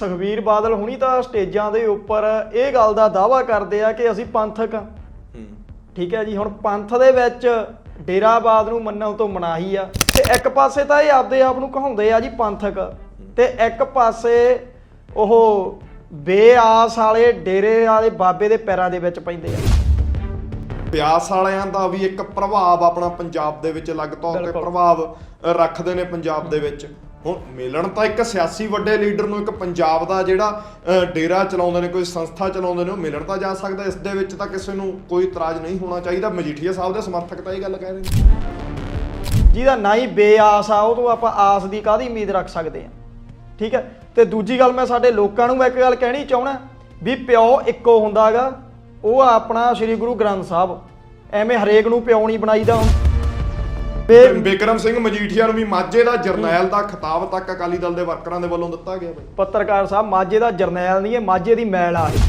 ਸੁਖਬੀਰ ਬਾਦਲ ਹੁਣੀ ਤਾਂ ਸਟੇਜਾਂ ਦੇ ਉੱਪਰ ਇਹ ਗੱਲ ਦਾ ਦਾਵਾ ਕਰਦੇ ਆ ਕਿ ਅਸੀਂ ਪੰਥਕ ਆ। ਹੂੰ। ਠੀਕ ਹੈ ਜੀ ਹੁਣ ਪੰਥ ਦੇ ਵਿੱਚ ਡੇਰਾਬਾਦ ਨੂੰ ਮੰਨਣ ਤੋਂ ਮਨਾਹੀ ਆ। ਤੇ ਇੱਕ ਪਾਸੇ ਤਾਂ ਇਹ ਆਪਦੇ ਆਪ ਨੂੰ ਕਹਾਉਂਦੇ ਆ ਜੀ ਪੰਥਕ। ਤੇ ਇੱਕ ਪਾਸੇ ਉਹ ਬੇਆਸ ਵਾਲੇ ਡੇਰੇ ਵਾਲੇ ਬਾਬੇ ਦੇ ਪੈਰਾਂ ਦੇ ਵਿੱਚ ਪੈਂਦੇ ਆ। ਬਿਆਸ ਵਾਲਿਆਂ ਦਾ ਵੀ ਇੱਕ ਪ੍ਰਭਾਵ ਆਪਣਾ ਪੰਜਾਬ ਦੇ ਵਿੱਚ ਅਲੱਗ ਤੌਰ ਤੇ। ਪ੍ਰਭਾਵ ਰੱਖਦੇ ਨੇ ਪੰਜਾਬ ਦੇ ਵਿੱਚ। ਹੁਣ ਮਿਲਣ ਤਾਂ ਇੱਕ ਸਿਆਸੀ ਵੱਡੇ ਲੀਡਰ ਨੂੰ ਇੱਕ ਪੰਜਾਬ ਦਾ ਜਿਹੜਾ ਡੇਰਾ ਚਲਾਉਂਦੇ ਨੇ, ਕੋਈ ਸੰਸਥਾ ਚਲਾਉਂਦੇ ਨੇ, ਉਹ ਮਿਲਣ ਤਾਂ ਜਾ ਸਕਦਾ ਇਸ ਦੇ ਵਿੱਚ ਤਾਂ ਕਿਸੇ ਨੂੰ ਕੋਈ ਇਤਰਾਜ਼ ਨਹੀਂ ਹੋਣਾ ਚਾਹੀਦਾ। ਮਜੀਠੀਆ ਸਾਹਿਬ ਦੇ ਸਮਰਥਕ ਤਾਂ ਇਹ ਗੱਲ ਕਹਿ ਰਹੇ ਨੇ। ਜਿਹਦਾ ਨਾ ਹੀ ਬੇਆਸ ਆ, ਉਹ ਤੋਂ ਆਪਾਂ ਆਸ ਦੀ ਕਾਹਦੀ ਉਮੀਦ ਰੱਖ ਸਕਦੇ ਆ? ਠੀਕ ਹੈ? ਤੇ ਦੂਜੀ ਗੱਲ ਮੈਂ ਸਾਡੇ ਲੋਕਾਂ ਨੂੰ ਮੈਂ ਇੱਕ ਗੱਲ ਕਹਿਣੀ ਚਾਹਣਾ ਵੀ ਪਿਓ ਇੱਕੋ ਹੁੰਦਾਗਾ, ਉਹ ਆਪਣਾ ਸ੍ਰੀ ਗੁਰੂ ਗ੍ਰੰਥ ਸਾਹਿਬ, ਐਵੇਂ ਹਰੇਕ ਨੂੰ ਪਿਓ ਨਹੀਂ ਬਣਾਈਦਾ ਹੁਣ ਤੇ ਬਿਕਰਮ ਸਿੰਘ ਮਜੀਠੀਆ ਨੂੰ ਵੀ ਮਾਝੇ ਦਾ ਜਰਨੈਲ ਦਾ ਖਿਤਾਬ ਤੱਕ ਅਕਾਲੀ ਦਲ ਦੇ ਵਰਕਰਾਂ ਦੇ ਵੱਲੋਂ ਦਿੱਤਾ ਗਿਆ ਬਈ। ਪੱਤਰਕਾਰ ਸਾਹਿਬ ਮਾਝੇ ਦਾ ਜਰਨੈਲ ਨਹੀਂ ਹੈ ਮਾਝੇ ਦੀ ਮੈਲ ਆ ਇਹ।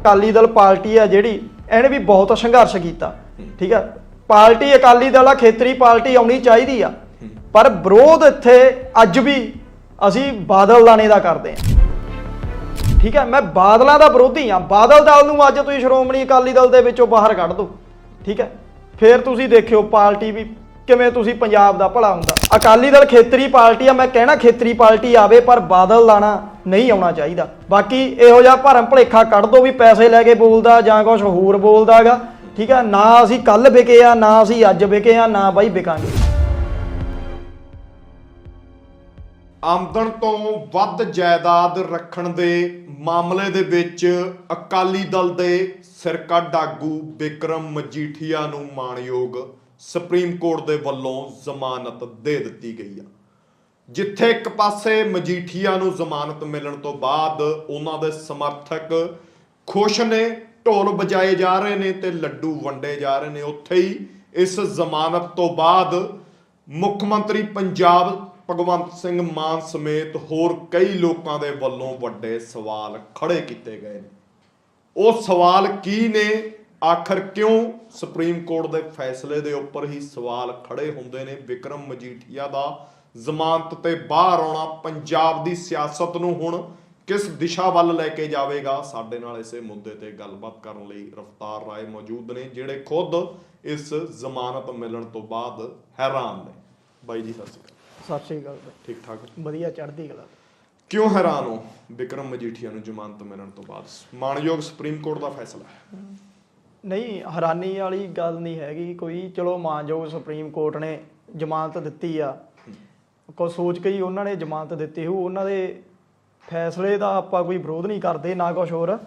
ਅਕਾਲੀ ਦਲ ਪਾਰਟੀ ਆ ਜਿਹੜੀ ਇਹਨੇ ਵੀ ਬਹੁਤ ਸੰਘਰਸ਼ ਕੀਤਾ। ਠੀਕ ਹੈ ਪਾਰਟੀ ਅਕਾਲੀ ਦਲ ਆ ਖੇਤਰੀ ਪਾਰਟੀ ਆਉਣੀ ਚਾਹੀਦੀ ਆ। ਪਰ ਵਿਰੋਧ ਇੱਥੇ ਅੱਜ ਵੀ ਅਸੀਂ ਬਾਦਲ ਦਾਣੇ ਦਾ ਕਰਦੇ ਆ ਠੀਕ ਹੈ ਮੈਂ ਬਾਦਲਾਂ ਦਾ ਵਿਰੋਧੀ ਆ। ਬਾਦਲ ਦਲ ਨੂੰ ਅੱਜ ਤੁਸੀਂ ਸ਼੍ਰੋਮਣੀ ਅਕਾਲੀ ਦਲ ਦੇ ਵਿੱਚੋਂ ਬਾਹਰ ਕੱਢ ਦਿਓ। ਠੀਕ ਹੈ ਫਿਰ ਤੁਸੀਂ ਦੇਖਿਓ ਪਾਰਟੀ ਵੀ ਕਿਵੇਂ ਤੁਸੀਂ ਪੰਜਾਬ ਦਾ ਭਲਾ ਹੁੰਦਾ? ਅਕਾਲੀ ਦਲ ਖੇਤਰੀ ਪਾਰਟੀ ਆ, ਮੈਂ ਕਹਿਣਾ ਖੇਤਰੀ ਪਾਰਟੀ ਆਵੇ, ਪਰ ਬਾਦਲ ਦਾਣਾ ਨਹੀਂ ਆਉਣਾ ਚਾਹੀਦਾ। ਬਾਕੀ ਇਹੋ ਜਿਹਾ ਭਰਮ ਭਲੇਖਾ ਕੱਢ ਦੋ ਵੀ ਪੈਸੇ ਲੈ ਕੇ ਬੋਲਦਾ ਜਾਂ ਕੁਝ ਹੋਰ ਬੋਲਦਾਗਾ ਠੀਕ ਹੈ ਨਾ ਅਸੀਂ ਕੱਲ ਵਿਕੇ ਆ, ਨਾ ਅਸੀਂ ਅੱਜ ਵਿਕੇ ਆ, ਨਾ ਬਾਈ ਵਿਕਾਂਗੇ। ਆਮਦਨ ਤੋਂ ਵੱਧ ਜਾਇਦਾਦ ਰੱਖਣ ਦੇ ਮਾਮਲੇ ਦੇ ਵਿੱਚ ਅਕਾਲੀ ਦਲ ਦੇ ਸਿਰਕਾ ਆਗੂ ਬਿਕਰਮ ਮਜੀਠੀਆ ਨੂੰ ਮਾਣਯੋਗ ਸੁਪਰੀਮ ਕੋਰਟ ਦੇ ਵੱਲੋਂ ਜ਼ਮਾਨਤ ਦੇ ਦਿੱਤੀ ਗਈ ਆ। ਜਿੱਥੇ ਇੱਕ ਪਾਸੇ ਮਜੀਠੀਆ ਨੂੰ ਜ਼ਮਾਨਤ ਮਿਲਣ ਤੋਂ ਬਾਅਦ ਉਹਨਾਂ ਦੇ ਸਮਰਥਕ ਖੁਸ਼ ਨੇ, ਢੋਲ ਵਜਾਏ ਜਾ ਰਹੇ ਨੇ ਤੇ ਲੱਡੂ ਵੰਡੇ ਜਾ ਰਹੇ ਨੇ, ਉੱਥੇ ਹੀ ਇਸ ਜ਼ਮਾਨਤ ਤੋਂ ਬਾਅਦ ਮੁੱਖ ਮੰਤਰੀ ਪੰਜਾਬ ਭਗਵੰਤ ਸਿੰਘ ਮਾਨ ਸਮੇਤ ਹੋਰ ਕਈ ਲੋਕਾਂ ਦੇ ਵੱਲੋਂ ਵੱਡੇ ਸਵਾਲ ਖੜੇ ਕੀਤੇ ਗਏ ਨੇ। ਉਹ ਸਵਾਲ ਕੀ ਨੇ? ਆਖਰ ਕਿਉਂ ਸੁਪਰੀਮ ਕੋਰਟ ਦੇ ਫੈਸਲੇ ਦੇ ਉੱਪਰ ਹੀ ਸਵਾਲ ਖੜੇ ਹੁੰਦੇ ਨੇ? ਵਿਕਰਮ ਮਜੀਠੀਆ ਦਾ ਜ਼ਮਾਨਤ ਤੇ ਬਾਹਰ ਆਉਣਾ ਪੰਜਾਬ ਦੀ ਸਿਆਸਤ ਨੂੰ ਹੁਣ ਕਿਸ ਦਿਸ਼ਾ ਵੱਲ ਲੈ ਕੇ ਜਾਵੇਗਾ? ਸਾਡੇ ਨਾਲ ਇਸੇ ਮੁੱਦੇ ਤੇ ਗੱਲਬਾਤ ਕਰਨ ਲਈ ਰਫਤਾਰ ਰਾਏ ਮੌਜੂਦ ਨੇ ਜਿਹੜੇ ਖੁਦ ਇਸ ਜ਼ਮਾਨਤ ਮਿਲਣ ਤੋਂ ਬਾਅਦ ਹੈਰਾਨ ਨੇ। ਬਾਈ ਜੀ ਸਤਿ ਸ਼੍ਰੀ ਅਕਾਲ। ਸਤਿ ਸ੍ਰੀ ਅਕਾਲ। ਠੀਕ ਠਾਕ ਵਧੀਆ ਚੜ੍ਹਦੀ ਕਲਾ। ਕਿਉਂ ਹੈਰਾਨ ਹੋ ਵਿਕਰਮ ਮਜੀਠੀਆ ਨੂੰ ਜ਼ਮਾਨਤ ਮਿਲਣ ਤੋਂ ਬਾਅਦ? ਮਾਣਯੋਗ ਸੁਪਰੀਮ ਕੋਰਟ ਦਾ ਫੈਸਲਾ ਹੈ। ਨਹੀਂ ਹੈਰਾਨੀ ਵਾਲੀ ਗੱਲ ਨਹੀਂ ਹੈਗੀ ਕੋਈ। ਚਲੋ ਮਾਨਯੋਗ ਸੁਪਰੀਮ ਕੋਰਟ ਨੇ ਜ਼ਮਾਨਤ ਦਿੱਤੀ ਆ। ਕੋ ਸੋਚ ਕੇ ਹੀ ਉਹਨਾਂ ਨੇ ਜ਼ਮਾਨਤ ਦਿੱਤੀ ਹੋ ਉਹਨਾਂ ਦੇ ਫੈਸਲੇ ਦਾ ਆਪਾਂ ਕੋਈ ਵਿਰੋਧ ਨਹੀਂ ਕਰਦੇ ਨਾ ਕੁਝ ਹੋਰ।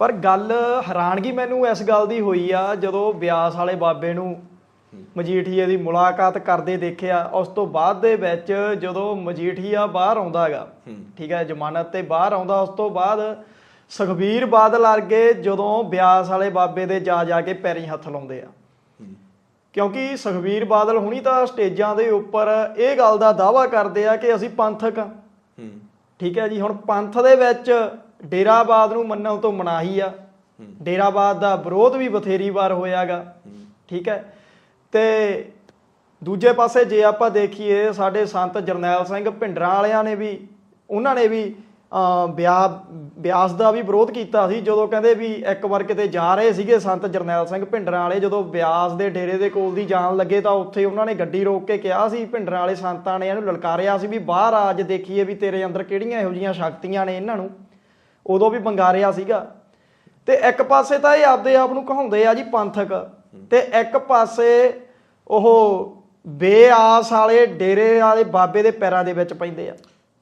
ਪਰ ਗੱਲ ਹੈਰਾਨਗੀ ਮੈਨੂੰ ਇਸ ਗੱਲ ਦੀ ਹੋਈ ਆ ਜਦੋਂ ਬਿਆਸ ਵਾਲੇ ਬਾਬੇ ਨੂੰ ਮਜੀਠੀਏ ਦੀ ਮੁਲਾਕਾਤ ਕਰਦੇ ਦੇਖਿਆ ਉਸ ਤੋਂ ਬਾਅਦ ਦੇ ਵਿੱਚ ਜਦੋਂ ਮਜੀਠੀਆ ਬਾਹਰ ਆਉਂਦਾ ਹੈਗਾ ਠੀਕ ਹੈ ਜ਼ਮਾਨਤ ਤੇ ਬਾਹਰ ਆਉਂਦਾ ਉਸ ਤੋਂ ਬਾਅਦ ਸੁਖਬੀਰ ਬਾਦਲ ਵਰਗੇ ਜਦੋਂ ਬਿਆਸ ਵਾਲੇ ਬਾਬੇ ਦੇ ਜਾ ਜਾ ਕੇ ਪੈਰੀਂ ਹੱਥ ਲਾਉਂਦੇ ਆ। ਕਿਉਂਕਿ ਸੁਖਬੀਰ ਬਾਦਲ ਹੁਣੀ ਤਾਂ ਸਟੇਜਾਂ ਦੇ ਉੱਪਰ ਇਹ ਗੱਲ ਦਾ ਦਾਵਾ ਕਰਦੇ ਆ ਕਿ ਅਸੀਂ ਪੰਥਕ ਆ। ਹੂੰ। ਠੀਕ ਹੈ ਜੀ ਹੁਣ ਪੰਥ ਦੇ ਵਿੱਚ ਡੇਰਾਬਾਦ ਨੂੰ ਮੰਨਣ ਤੋਂ ਮਨਾਹੀ ਆ। ਡੇਰਾਬਾਦ ਦਾ ਵਿਰੋਧ ਵੀ ਬਥੇਰੀ ਵਾਰ ਹੋਇਆਗਾ। ਠੀਕ ਹੈ। ਤੇ ਦੂਜੇ ਪਾਸੇ ਜੇ ਆਪਾਂ ਦੇਖੀਏ ਸਾਡੇ ਸੰਤ ਜਰਨੈਲ ਸਿੰਘ ਭਿੰਡਰਾਂ ਵਾਲਿਆਂ ਨੇ ਵੀ ਉਹਨਾਂ ਨੇ ਵੀ ਬਿਆ, ਬਿਆਸ ਦਾ ਵੀ ਵਿਰੋਧ ਕੀਤਾ ਸੀ, ਜਦੋਂ ਕਹਿੰਦੇ ਵੀ ਇੱਕ ਵਾਰ ਕਿਤੇ ਜਾ ਰਹੇ ਸੀਗੇ ਸੰਤ ਜਰਨੈਲ ਸਿੰਘ ਭਿੰਡਰਾਂ ਵਾਲੇ, ਜਦੋਂ ਬਿਆਸ ਦੇ ਡੇਰੇ ਦੇ ਕੋਲ ਦੀ ਜਾਣ ਲੱਗੇ ਤਾਂ ਉੱਥੇ ਉਹਨਾਂ ਨੇ ਗੱਡੀ ਰੋਕ ਕੇ ਕਿਹਾ ਸੀ, ਭਿੰਡਰਾਂ ਵਾਲੇ ਸੰਤਾਂ ਨੇ ਇਹਨੂੰ ਲਲਕਾਰਿਆ ਸੀ ਵੀ ਬਾਹਰ ਆ, ਅੱਜ ਦੇਖੀਏ ਵੀ ਤੇਰੇ ਅੰਦਰ ਕਿਹੜੀਆਂ ਇਹੋ ਜੀਆਂ ਸ਼ਕਤੀਆਂ ਨੇ ਇਹਨਾਂ ਨੂੰ। ਉਦੋਂ ਵੀ ਬੰਗਾਰਿਆ ਸੀਗਾ। ਤੇ ਇੱਕ ਪਾਸੇ ਤਾਂ ਇਹ ਆਪਦੇ ਆਪ ਨੂੰ ਕਹਾਉਂਦੇ ਆ ਜੀ ਪੰਥਕ, ਤੇ ਇੱਕ ਪਾਸੇ ਉਹ ਬੇਆਸ ਵਾਲੇ ਡੇਰੇ ਵਾਲੇ ਬਾਬੇ ਦੇ ਪੈਰਾਂ ਦੇ ਵਿੱਚ ਪੈਂਦੇ ਆ।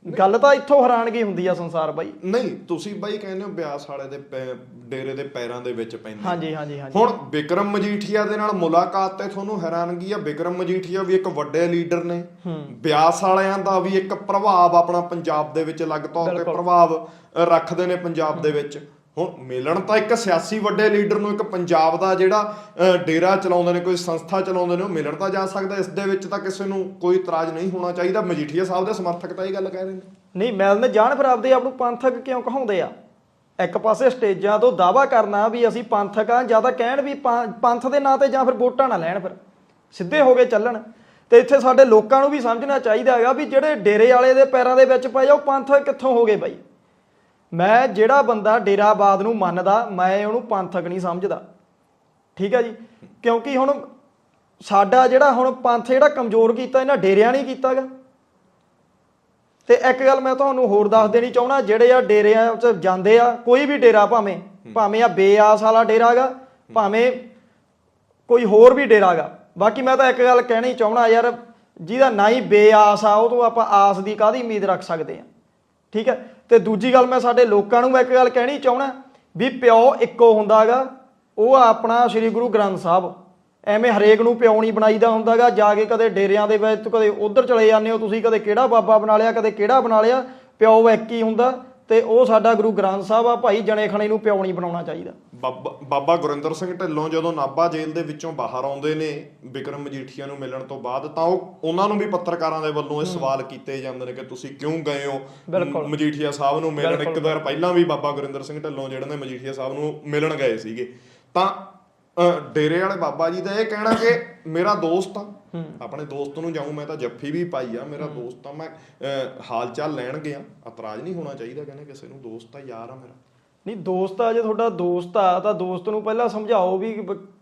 ਗੱਲ ਤਾਂ ਇੱਥੋਂ ਹੈਰਾਨਗੀ ਹੁੰਦੀ ਆ ਸੰਸਾਰ ਬਾਈ। ਨਹੀਂ ਤੁਸੀਂ ਬਾਈ ਕਹਿੰਦੇ ਹੋ ਬਿਆਸ ਵਾਲੇ ਦੇ ਪੈ- ਡੇਰੇ ਦੇ ਪੈਰਾਂ ਦੇ ਵਿੱਚ ਪੈਂਦੇ ਹਾਂਜੀ ਹਾਂਜੀ ਹਾਂਜੀ। ਹੁਣ ਵਿਕਰਮ ਮਜੀਠੀਆ ਦੇ ਨਾਲ ਮੁਲਾਕਾਤ ਤੇ ਤੁਹਾਨੂੰ ਹੈਰਾਨਗੀ ਆ ਵਿਕਰਮ ਮਜੀਠੀਆ ਵੀ ਇੱਕ ਵੱਡੇ ਲੀਡਰ ਨੇ। ਬਿਆਸ ਵਾਲਿਆਂ ਦਾ ਵੀ ਇੱਕ ਪ੍ਰਭਾਵ ਆਪਣਾ ਪੰਜਾਬ ਦੇ ਵਿੱਚ ਅਲੱਗ ਤੌਰ ਤੇ। ਪ੍ਰਭਾਵ ਅ, ਰੱਖਦੇ ਨੇ ਪੰਜਾਬ ਦੇ ਵਿੱਚ। ਹੁਣ ਮਿਲਣ ਤਾਂ ਇੱਕ ਸਿਆਸੀ ਵੱਡੇ ਲੀਡਰ ਨੂੰ ਇੱਕ ਪੰਜਾਬ ਦਾ ਜਿਹੜਾ ਡੇਰਾ ਚਲਾਉਂਦੇ ਨੇ, ਕੋਈ ਸੰਸਥਾ ਚਲਾਉਂਦੇ ਨੇ, ਉਹ ਮਿਲਣ ਤਾਂ ਜਾ ਸਕਦਾ ਇਸ ਦੇ ਵਿੱਚ ਤਾਂ ਕਿਸੇ ਨੂੰ ਕੋਈ ਇਤਰਾਜ਼ ਨਹੀਂ ਹੋਣਾ ਚਾਹੀਦਾ। ਮਜੀਠੀਆ ਸਾਹਿਬ ਦੇ ਸਮਰਥਕ ਤਾਂ ਇਹ ਗੱਲ ਕਹਿ ਰਹੇ ਨੇ। ਨਹੀਂ ਮਿਲਣ ਜਾਣ ਫਿਰ ਆਪਦੇ ਆਪ ਨੂੰ ਪੰਥਕ ਕਿਉਂ ਕਹਾਉਂਦੇ ਆ? ਇੱਕ ਪਾਸੇ ਸਟੇਜਾਂ ਤੋਂ ਦਾਵਾ ਕਰਨਾ ਵੀ ਅਸੀਂ ਪੰਥਕ ਆ, ਜਾਂ ਤਾਂ ਕਹਿਣ ਵੀ ਪੰ- ਪੰਥ ਦੇ ਨਾਂ ਤੇ ਜਾਂ ਫਿਰ ਵੋਟਾਂ ਨਾ ਲੈਣ ਫਿਰ। ਸਿੱਧੇ ਹੋ ਕੇ ਚੱਲਣ। ਤੇ ਇੱਥੇ ਸਾਡੇ ਲੋਕਾਂ ਨੂੰ ਵੀ ਸਮਝਣਾ ਚਾਹੀਦਾ ਹੈਗਾ ਵੀ ਜਿਹੜੇ ਡੇਰੇ ਵਾਲੇ ਦੇ ਪੈਰਾਂ ਦੇ ਵਿੱਚ ਪਏ ਆ, ਉਹ ਪੰਥ ਕਿੱਥੋਂ ਹੋ ਗਏ ਬਾਈ? ਮੈਂ ਜਿਹੜਾ ਬੰਦਾ ਡੇਰਾਬਾਦ ਨੂੰ ਮੰਨਦਾ ਮੈਂ ਉਹਨੂੰ ਪੰਥਕ ਨਹੀਂ ਸਮਝਦਾ। ਠੀਕ ਹੈ ਜੀ? ਕਿਉਂਕਿ ਹੁਣ ਸਾਡਾ ਜਿਹੜਾ ਹੁਣ ਪੰਥ ਜਿਹੜਾ ਕਮਜ਼ੋਰ ਕੀਤਾ ਇਹਨਾਂ ਡੇਰਿਆਂ ਨਹੀਂ ਕੀਤਾਗਾ। ਤੇ ਇੱਕ ਗੱਲ ਮੈਂ ਤੁਹਾਨੂੰ ਹੋਰ ਦੱਸ ਦੇਣੀ ਚਾਹੁੰਦਾ ਜਿਹੜੇ ਆ ਡੇਰਿਆਂ 'ਚ ਜਾਂਦੇ ਆ ਕੋਈ ਵੀ ਡੇਰਾ ਭਾਵੇਂ ਭਾਵੇਂ ਆ ਬੇਆਸ ਵਾਲਾ ਡੇਰਾਗਾ ਭਾਵੇਂ ਕੋਈ ਹੋਰ ਵੀ ਡੇਰਾਗਾ ਬਾਕੀ ਮੈਂ ਤਾਂ ਇੱਕ ਗੱਲ ਕਹਿਣੀ ਚਾਹੁੰਦਾ ਯਾਰ ਜਿਹਦਾ ਨਾ ਹੀ ਬੇਆਸ ਆ ਉਹ ਤੋਂ ਆਪਾਂ ਆਸ ਦੀ ਕਾਹਦੀ ਉਮੀਦ ਰੱਖ ਸਕਦੇ ਆ। ਠੀਕ ਹੈ? ਤੇ ਦੂਜੀ ਗੱਲ ਮੈਂ ਸਾਡੇ ਲੋਕਾਂ ਨੂੰ ਮੈਂ ਇੱਕ ਗੱਲ ਕਹਿਣੀ ਚਾਹੁੰਦਾ ਵੀ ਪਿਓ ਇੱਕੋ ਹੁੰਦਾਗਾ, ਉਹ ਆ ਆਪਣਾ ਸ੍ਰੀ ਗੁਰੂ ਗ੍ਰੰਥ ਸਾਹਿਬ। ਐਵੇਂ ਹਰੇਕ ਨੂੰ ਪਿਓ ਨਹੀਂ ਬਣਾਈਦਾ ਹੁੰਦਾਗਾ, ਜਾ ਕੇ ਕਦੇ ਡੇਰਿਆਂ ਦੇ ਵਿੱਚ, ਕਦੇ ਉਧਰ ਚਲੇ ਜਾਂਦੇ ਹੋ ਤੁਸੀਂ, ਕਦੇ ਕਿਹੜਾ ਬਾਬਾ ਬਣਾ ਲਿਆ, ਕਦੇ ਕਿਹੜਾ ਬਣਾ ਲਿਆ, ਪਿਓ ਇੱਕ ਹੀ ਹੁੰਦਾ। ਤੇ ਉਹ ਸਾਡਾ ਗੁਰੂ ਗ੍ਰੰਥ ਸਾਹਿਬ ਆ ਭਾਈ ਜਣੇ ਖਣੇ ਨੂੰ ਪਿਓ ਨਹੀਂ ਬਣਾਉਣਾ ਚਾਹੀਦਾ। ਬਾਬਾ ਬਾਬਾ ਗੁਰਿੰਦਰ ਸਿੰਘ ਢਿੱਲੋਂ ਜਦੋਂ ਨਾਭਾ ਜੇਲ੍ਹ ਦੇ ਵਿੱਚੋਂ ਬਾਹਰ ਆਉਂਦੇ ਨੇ ਵਿਕਰਮ ਮਜੀਠੀਆ ਨੂੰ ਮਿਲਣ ਤੋਂ ਬਾਅਦ ਤਾਂ ਉਹ ਉਹਨਾਂ ਨੂੰ ਵੀ ਪੱਤਰਕਾਰਾਂ ਦੇ ਵੱਲੋਂ ਇਹ ਸਵਾਲ ਕੀਤੇ ਜਾਂਦੇ ਨੇ ਕਿ ਤੁਸੀਂ ਕਿਉਂ ਗਏ ਹੋ। ਮਜੀਠੀਆ ਸਾਹਿਬ ਨੂੰ ਮਿਲਣ ਇੱਕ ਵਾਰ ਪਹਿਲਾਂ ਵੀ ਬਾਬਾ ਗੁਰਿੰਦਰ ਸਿੰਘ ਢਿੱਲੋਂ ਜਿਹੜੇ ਨੇ ਮਜੀਠੀਆ ਸਾਹਿਬ ਨੂੰ ਮਿਲਣ ਗਏ ਸੀਗੇ। ਤਾਂ ਡੇਰੇ ਵਾਲੇ ਬਾਬਾ ਜੀ ਦਾ ਇਹ ਕਹਿਣਾ ਕਿ ਮੇਰਾ ਦੋਸਤ ਆ ਆਪਣੇ ਦੋਸਤ ਨੂੰ ਜਾਊਂ ਮੈਂ ਤਾਂ ਜੱਫੀ ਵੀ ਪਾਈ ਆ ਮੇਰਾ ਦੋਸਤ ਆ ਮੈਂ ਹਾਲ ਚਾਲ ਲੈਣ ਗਿਆ। ਇਤਰਾਜ਼ ਨਹੀਂ ਹੋਣਾ ਚਾਹੀਦਾ ਕਹਿੰਦੇ ਕਿਸੇ ਨੂੰ ਦੋਸਤ ਆ ਯਾਰ ਆ ਮੇਰਾ। ਨਹੀਂ ਦੋਸਤ ਆ ਜੇ ਤੁਹਾਡਾ ਦੋਸਤ ਆ ਤਾਂ ਦੋਸਤ ਨੂੰ ਪਹਿਲਾਂ ਸਮਝਾਓ ਵੀ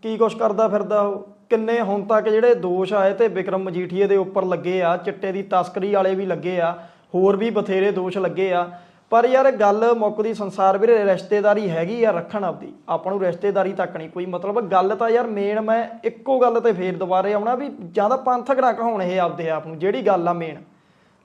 ਕੀ ਕੁਛ ਕਰਦਾ ਫਿਰਦਾ ਉਹ। ਕਿੰਨੇ ਹੁਣ ਤੱਕ ਜਿਹੜੇ ਦੋਸ਼ ਆਏ ਤੇ ਵਿਕਰਮ ਮਜੀਠੀਏ ਦੇ ਉੱਪਰ ਲੱਗੇ ਆ ਚਿੱਟੇ ਦੀ ਤਸਕਰੀ ਵਾਲੇ ਵੀ ਲੱਗੇ ਆ ਹੋਰ ਵੀ ਬਥੇਰੇ ਦੋਸ਼ ਲੱਗੇ ਆ। ਪਰ ਯਾਰ ਗੱਲ ਮੁੱਕਦੀ ਸੰਸਾਰ ਵੀਰੇ, ਰਿਸ਼ਤੇਦਾਰੀ ਹੈਗੀ ਆ ਰੱਖਣ ਆਪਦੀ। ਆਪਾਂ ਨੂੰ ਰਿਸ਼ਤੇਦਾਰੀ ਤੱਕ ਨਹੀਂ ਕੋਈ ਮਤਲਬ। ਗੱਲ ਤਾਂ ਯਾਰ ਮੇਨ ਮੈਂ ਇੱਕੋ ਗੱਲ ਤੇ ਫੇਰ ਦੁਬਾਰੇ ਆਉਣਾ ਵੀ ਜਾਂ ਤਾਂ ਪੰਥਕ ਨਾ ਕਹਾਉਣ ਇਹ ਆਪਦੇ ਆਪ ਨੂੰ, ਜਿਹੜੀ ਗੱਲ ਆ ਮੇਨ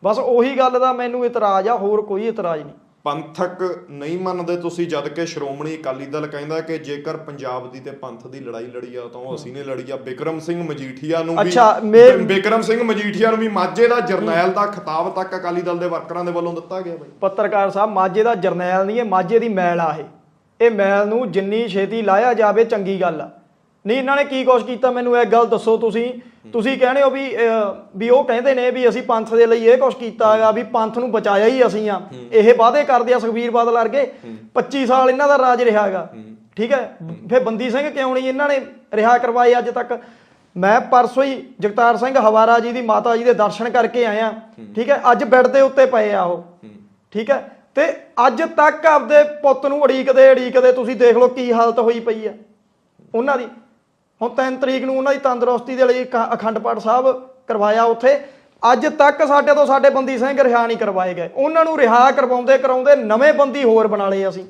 ਬਸ ਉਹੀ ਗੱਲ ਦਾ ਮੈਨੂੰ ਇਤਰਾਜ਼ ਆ, ਹੋਰ ਕੋਈ ਇਤਰਾਜ਼ ਨਹੀਂ। ਪੰਥਕ ਨਹੀਂ ਮੰਨਦੇ ਤੁਸੀਂ ਜਦ ਕਿ ਸ਼੍ਰੋਮਣੀ ਅਕਾਲੀ ਦਲ ਕਹਿੰਦਾ ਕਿ ਜੇਕਰ ਪੰਜਾਬ ਦੀ ਤੇ ਪੰਥ ਦੀ ਲੜਾਈ ਲੜੀ ਆ ਤਾਂ ਉਹ ਅਸੀਂ ਨੇ ਲੜੀ ਆ। ਬਿਕਰਮ ਸਿੰਘ ਮਜੀਠੀਆ ਨੂੰ ਵੀ ਬਿਕਰਮ ਸਿੰਘ ਮਜੀਠੀਆ ਨੂੰ ਵੀ ਮਾਝੇ ਦਾ ਜਰਨੈਲ ਦਾ ਖਿਤਾਬ ਤੱਕ ਅਕਾਲੀ ਦਲ ਦੇ ਵਰਕਰਾਂ ਦੇ ਵੱਲੋਂ ਦਿੱਤਾ ਗਿਆ ਬਾਈ। ਪੱਤਰਕਾਰ ਸਾਹਿਬ ਮਾਝੇ ਦਾ ਜਰਨੈਲ ਨਹੀਂ ਇਹ ਮਾਝੇ ਦੀ ਮੈਲ ਆ ਇਹ। ਇਹ ਮੈਲ ਨੂੰ ਜਿੰਨੀ ਛੇਤੀ ਲਾਇਆ ਜਾਵੇ ਚੰਗੀ ਗੱਲ ਆ। ਨਹੀਂ ਇਹਨਾਂ ਨੇ ਕੀ ਕੁਛ ਕੀਤਾ? ਮੈਨੂੰ ਇੱਕ ਗੱਲ ਦੱਸੋ ਤੁਸੀਂ। ਤੁਸੀਂ ਕਹਿੰਦੇ ਹੋ ਵੀ ਅਹ, ਵੀ ਉਹ ਕਹਿੰਦੇ ਨੇ ਵੀ ਅਸੀਂ ਪੰਥ ਦੇ ਲਈ ਇਹ ਕੁਛ ਕੀਤਾ ਹੈਗਾ ਵੀ ਪੰਥ ਨੂੰ ਬਚਾਇਆ ਹੀ ਅਸੀਂ ਆ। ਇਹ ਵਾਅਦੇ ਕਰਦੇ ਆ ਸੁਖਬੀਰ ਬਾਦਲ ਵਰਗੇ। 25 ਸਾਲ ਇਹਨਾਂ ਦਾ ਰਾਜ ਰਿਹਾ ਹੈਗਾ। ਠੀਕ ਹੈ? ਫਿਰ ਬੰਦੀ ਸਿੰਘ ਕਿਉਂ ਨਹੀਂ ਇਹਨਾਂ ਨੇ ਰਿਹਾ ਕਰਵਾਏ ਅੱਜ ਤੱਕ? ਮੈਂ ਪਰਸੋਂ ਹੀ ਜਗਤਾਰ ਸਿੰਘ ਹਵਾਰਾ ਜੀ ਦੀ ਮਾਤਾ ਜੀ ਦੇ ਦਰਸ਼ਨ ਕਰਕੇ ਆਇਆ। ਠੀਕ ਹੈ? ਅੱਜ ਬੈੱਡ ਦੇ ਉੱਤੇ ਪਏ ਆ ਉਹ। ਠੀਕ ਹੈ? ਤੇ ਅੱਜ ਤੱਕ ਆਪਦੇ ਪੁੱਤ ਨੂੰ ਅੜੀਕਦੇ ਅੜੀਕਦੇ ਤੁਸੀਂ ਦੇਖ ਲਓ ਕੀ ਹਾਲਤ ਹੋਈ ਪਈ ਆ ਉਹਨਾਂ ਦੀ ਹੁਣ 3 ਤਰੀਕ ਨੂੰ ਉਹਨਾਂ ਦੀ ਤੰਦਰੁਸਤੀ ਦੇ ਲਈ ਇੱਕ ਅਖੰਡ ਪਾਠ ਸਾਹਿਬ ਕਰਵਾਇਆ ਉੱਥੇ। ਅੱਜ ਤੱਕ ਸਾਡੇ ਤੋਂ ਸਾਡੇ ਬੰਦੀ ਸਿੰਘ ਰਿਹਾ ਨਹੀਂ ਕਰਵਾਏ ਗਏ। ਉਹਨਾਂ ਨੂੰ ਰਿਹਾ ਕਰਵਾਉਂਦੇ ਕਰਾਉਂਦੇ ਨਵੇਂ ਬੰਦੀ ਹੋਰ ਬਣਾ ਲਏ ਅਸੀਂ।